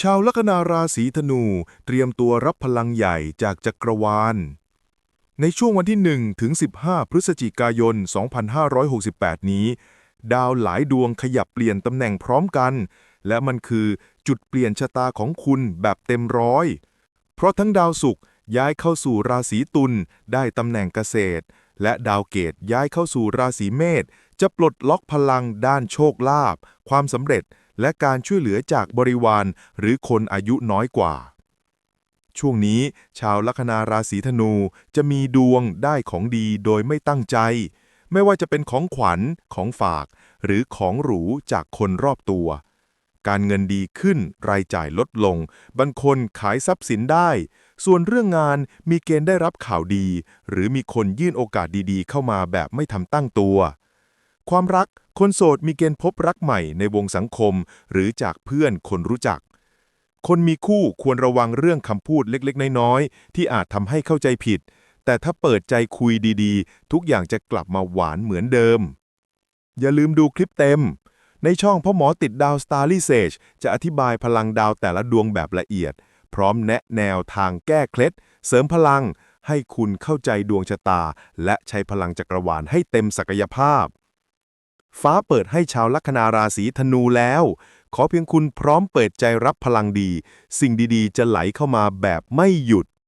ชาวลัคนาราศีธนูเตรียมตัวรับพลังใหญ่จากจักรวาล ในช่วงวันที่ 1 ถึง 15 พฤศจิกายน 2568 นี้ ดาวหลายดวงขยับเปลี่ยนตำแหน่งพร้อมกัน และมันคือจุดเปลี่ยนชะตาของคุณแบบเต็มร้อย เพราะทั้งดาวศุกร์ย้ายเข้าสู่ราศีตุลได้ตำแหน่งเกษตร และดาวเกตย้ายเข้าสู่ราศีเมษจะปลดล็อกพลังด้านโชคลาภความสำเร็จ และการช่วยเหลือจากบริวารหรือคนอายุน้อยกว่า ช่วงนี้ ชาวลัคนาราศีธนูจะมีดวงได้ของดีโดยไม่ตั้งใจ ไม่ว่าจะเป็นของขวัญ ของฝาก หรือของหรูจากคนรอบตัว การเงินดีขึ้น รายจ่ายลดลง บางคนขายทรัพย์สินได้ ส่วนเรื่องงานมีเกณฑ์ได้รับข่าวดี หรือมีคนยื่นโอกาสดีๆ เข้ามาแบบไม่ทำตั้งตัว ความรัก คนโสดมีเกณฑ์พบรักใหม่ในวงสังคม หรือจากเพื่อนคนรู้จัก คนมีคู่ควรระวังเรื่องคำพูดเล็กๆ น้อยๆ ที่อาจทำให้เข้าใจผิด แต่ถ้าเปิดใจคุยดีๆ ทุกอย่างจะกลับมาหวานเหมือนเดิม อย่าลืมดูคลิปเต็ม ในช่องพ่อหมอติดดาว Starly Sage จะอธิบายพลังดาวแต่ละดวงแบบละเอียด พร้อมแนะแนวทางแก้เคล็ด เสริมพลังให้คุณเข้าใจดวงชะตา และใช้พลังจักรวาลให้เต็มศักยภาพ ฟ้าเปิดให้ชาวลัคนาราศีธนูแล้ว ขอเพียงคุณพร้อมเปิดใจรับพลังดี สิ่งดีๆ จะไหลเข้ามาแบบไม่หยุด